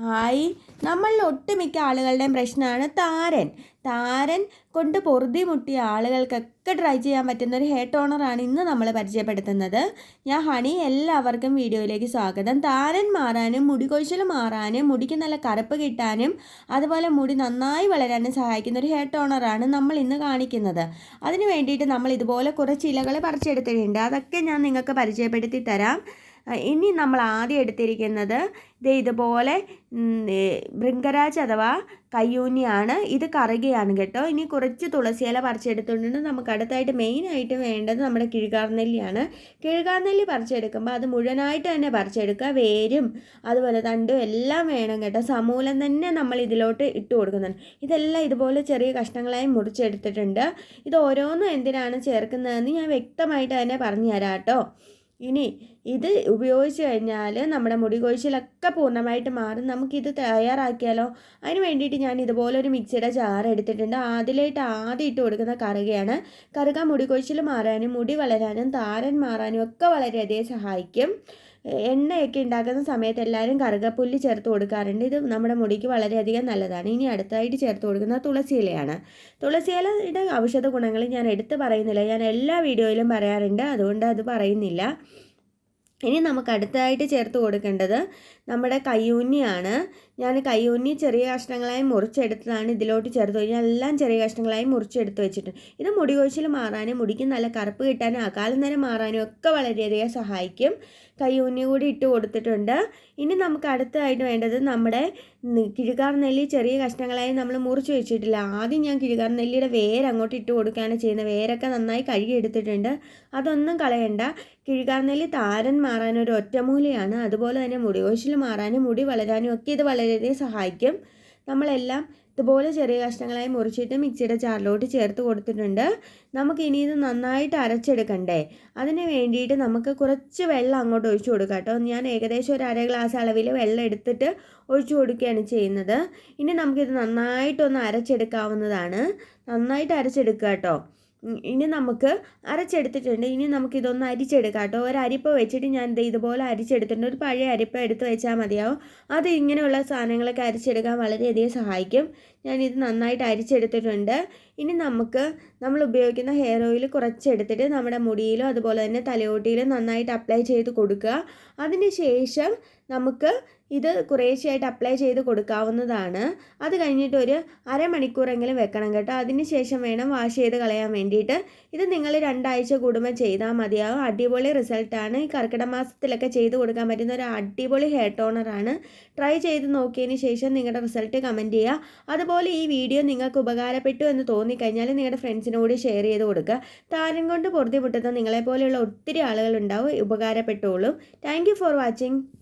Hi നമ്മളിൽ ഒട്ടുമിക്ക ആളുകളുടെയും പ്രശ്നമാണ് താരൻ. താരൻ കൊണ്ട് പൊറുതി മുട്ടിയ ആളുകൾക്കൊക്കെ ട്രൈ ചെയ്യാൻ പറ്റുന്ന ഒരു ഹെയർ ടോണറാണ് ഇന്ന് നമ്മൾ പരിചയപ്പെടുത്തുന്നത്. ഞാൻ ഹണി എല്ലാവർക്കും വീഡിയോയിലേക്ക് സ്വാഗതം. താരൻ മാറാനും മുടി കൊഴിച്ചിൽ മാറാനും മുടിക്ക് നല്ല കറുപ്പ് കിട്ടാനും അതുപോലെ മുടി നന്നായി വളരാനും സഹായിക്കുന്ന ഒരു ഹെയർ ടോണറാണ് നമ്മൾ ഇന്ന് കാണിക്കുന്നത്. അതിന് വേണ്ടിയിട്ട് നമ്മൾ ഇതുപോലെ കുറച്ച് ഇലകൾ പറിച്ചെടുത്തിട്ടുണ്ട്. അതൊക്കെ ഞാൻ നിങ്ങൾക്ക് പരിചയപ്പെടുത്തി തരാം. ഇനി നമ്മൾ ആദ്യം എടുത്തിരിക്കുന്നത് ഇത് ഇതുപോലെ ഭൃംഗരാജ് അഥവാ കയ്യൂന്നിയാണ് ഇത് കറുകയാണ് കേട്ടോ. ഇനി കുറച്ച് തുളസിയില പറിച്ചെടുത്തുകൊണ്ട് നമുക്ക് അടുത്തായിട്ട് മെയിനായിട്ട് വേണ്ടത് നമ്മുടെ കിഴുകാർനെല്ലിയാണ്. കിഴുകാർനെല്ലി പറിച്ചെടുക്കുമ്പോൾ അത് മുഴുവനായിട്ട് തന്നെ പറിച്ചെടുക്കുക. വേരും അതുപോലെ തണ്ടും എല്ലാം വേണം കേട്ടോ. സമൂലം തന്നെ നമ്മൾ ഇതിലോട്ട് ഇട്ട് കൊടുക്കുന്നുണ്ട്. ഇതെല്ലാം ഇതുപോലെ ചെറിയ കഷ്ണങ്ങളായി മുറിച്ചെടുത്തിട്ടുണ്ട്. ഇത് ഓരോന്നും എന്തിനാണ് ചേർക്കുന്നതെന്ന് ഞാൻ വ്യക്തമായിട്ട് തന്നെ പറഞ്ഞു തരാം കേട്ടോ. ഇനി ഇത് ഉപയോഗിച്ച് കഴിഞ്ഞാൽ നമ്മുടെ മുടി കൊഴിച്ചിലൊക്കെ പൂർണമായിട്ട് മാറും. നമുക്കിത് തയ്യാറാക്കിയാലോ? അതിന് വേണ്ടിയിട്ട് ഞാൻ ഇതുപോലൊരു മിക്സിയുടെ ജാർ എടുത്തിട്ടുണ്ട്. അതിലായിട്ട് ആദ്യം ഇട്ട് കൊടുക്കുന്ന കറുകയാണ്. കറുക മുടി കൊഴിച്ചിൽ മാറാനും മുടി വളരാനും താരൻ മാറാനും ഒക്കെ വളരെയധികം സഹായിക്കും. എണ്ണയൊക്കെ ഉണ്ടാക്കുന്ന സമയത്ത് എല്ലാവരും കറുകപ്പുല്ല് ചേർത്ത് കൊടുക്കാറുണ്ട്. ഇത് നമ്മുടെ മുടിക്ക് വളരെയധികം നല്ലതാണ്. ഇനി അടുത്തായിട്ട് ചേർത്ത് കൊടുക്കുന്ന തുളസി ഇലയാണ്. തുളസി ഇലയുടെ ഔഷധ ഗുണങ്ങൾ ഞാൻ എടുത്ത് പറയുന്നില്ല. ഞാൻ എല്ലാ വീഡിയോയിലും പറയാറുണ്ട്. അതുകൊണ്ട് അത് പറയുന്നില്ല. ഇനി നമുക്ക് അടുത്തായിട്ട് ചേർത്ത് കൊടുക്കേണ്ടത് നമ്മുടെ കയ്യൂന്നിയാണ് ഞാൻ കയ്യൂന്നി ചെറിയ കഷ്ണങ്ങളായി മുറിച്ചെടുത്തതാണ് ഇതിലോട്ട് ചേർത്ത് കഴിഞ്ഞാൽ എല്ലാം ചെറിയ കഷ്ണങ്ങളായി മുറിച്ചെടുത്ത് വെച്ചിട്ടുണ്ട്. ഇത് മുടി കൊഴിച്ചിൽ മാറാനും മുടിക്ക് നല്ല കറുപ്പ് കിട്ടാനും അകാലം നേരം മാറാനും ഒക്കെ വളരെയധികം സഹായിക്കും. കയ്യൂന്നി കൂടി ഇട്ട് കൊടുത്തിട്ടുണ്ട്. ഇനി നമുക്ക് അടുത്തതായിട്ട് വേണ്ടത് നമ്മുടെ കിഴുകാർ നെല്ലി ചെറിയ കഷ്ണങ്ങളായി നമ്മൾ മുറിച്ച് വെച്ചിട്ടില്ല. ആദ്യം ഞാൻ കിഴുകാർ നെല്ലിയുടെ വേര് അങ്ങോട്ട് ഇട്ട് കൊടുക്കുകയാണ് ചെയ്യുന്നത്. വേരൊക്കെ നന്നായി കഴുകി എടുത്തിട്ടുണ്ട്. അതൊന്നും കളയണ്ട. കിഴുകാർ നെല്ലി താരൻ മാറാൻ ഒരു ഒറ്റമൂലിയാണ്. അതുപോലെ തന്നെ മുടി മാറാനും മുടി വളരാനും ഒക്കെ ഇത് വളരെയധികം സഹായിക്കും. നമ്മളെല്ലാം ഇതുപോലെ ചെറിയ കഷ്ണങ്ങളായി മുറിച്ചിട്ട് മിക്സിയുടെ ചാറിലോട്ട് ചേർത്ത് കൊടുത്തിട്ടുണ്ട്. നമുക്ക് ഇനി ഇത് നന്നായിട്ട് അരച്ചെടുക്കണ്ടേ? അതിന് വേണ്ടിയിട്ട് നമുക്ക് കുറച്ച് വെള്ളം അങ്ങോട്ട് ഒഴിച്ചു കൊടുക്കാം കേട്ടോ. ഞാൻ ഏകദേശം ഒരു അര ഗ്ലാസ് അളവിൽ വെള്ളം എടുത്തിട്ട് ഒഴിച്ചു കൊടുക്കുകയാണ് ചെയ്യുന്നത്. ഇനി നമുക്കിത് നന്നായിട്ടൊന്ന് അരച്ചെടുക്കാവുന്നതാണ്. നന്നായിട്ട് അരച്ചെടുക്കുക കേട്ടോ. ഇനി നമുക്ക് അരച്ചെടുത്തിട്ടുണ്ട്. ഇനി നമുക്ക് ഇതൊന്ന് അരിച്ചെടുക്കാം കേട്ടോ ഒരു അരിപ്പ വെച്ചിട്ട് ഞാൻ ഇത് ഇതുപോലെ അരിച്ചെടുത്തിട്ടുണ്ട്. ഒരു പഴയ അരിപ്പ എടുത്ത് വെച്ചാൽ മതിയാവും. അത് ഇങ്ങനെയുള്ള സാധനങ്ങളൊക്കെ അരിച്ചെടുക്കാൻ വളരെയധികം സഹായിക്കും. ഞാനിത് നന്നായിട്ട് അരിച്ചെടുത്തിട്ടുണ്ട്. ഇനി നമുക്ക് നമ്മൾ ഉപയോഗിക്കുന്ന ഹെയർ ഓയിൽ കുറച്ചെടുത്തിട്ട് നമ്മുടെ മുടിയിലും അതുപോലെ തന്നെ തലയോട്ടിയിലും നന്നായിട്ട് അപ്ലൈ ചെയ്ത് കൊടുക്കുക. അതിന് ശേഷം നമുക്ക് ഇത് കുറേശ്ശെയായിട്ട് അപ്ലൈ ചെയ്ത് കൊടുക്കാവുന്നതാണ്. അത് കഴിഞ്ഞിട്ട് ഒരു അരമണിക്കൂറെങ്കിലും വെക്കണം കേട്ടോ. അതിന് ശേഷം വേണം വാഷ് ചെയ്ത് കളയാൻ വേണ്ടിയിട്ട്. ഇത് നിങ്ങൾ രണ്ടാഴ്ച കൂടുമ്പോൾ ചെയ്താൽ മതിയാവും. അടിപൊളി റിസൾട്ടാണ് ഈ കർക്കിടക മാസത്തിലൊക്കെ ചെയ്ത് കൊടുക്കാൻ പറ്റുന്ന ഒരു അടിപൊളി ഹെയർ ടോണറാണ് ട്രൈ ചെയ്ത് നോക്കിയതിന് ശേഷം നിങ്ങളുടെ റിസൾട്ട് കമന്റ് ചെയ്യുക. അതുപോലെ ഈ വീഡിയോ നിങ്ങൾക്ക് ഉപകാരപ്പെട്ടു എന്ന് തോന്നിക്കഴിഞ്ഞാൽ നിങ്ങളുടെ ഫ്രണ്ട്സിനോട് ഷെയർ ചെയ്ത് കൊടുക്കുക. താരം കൊണ്ട് പൊറുതി നിങ്ങളെപ്പോലെയുള്ള ഒത്തിരി ആളുകളുണ്ടാവും ഉപകാരപ്പെട്ടോളും. Thank for watching.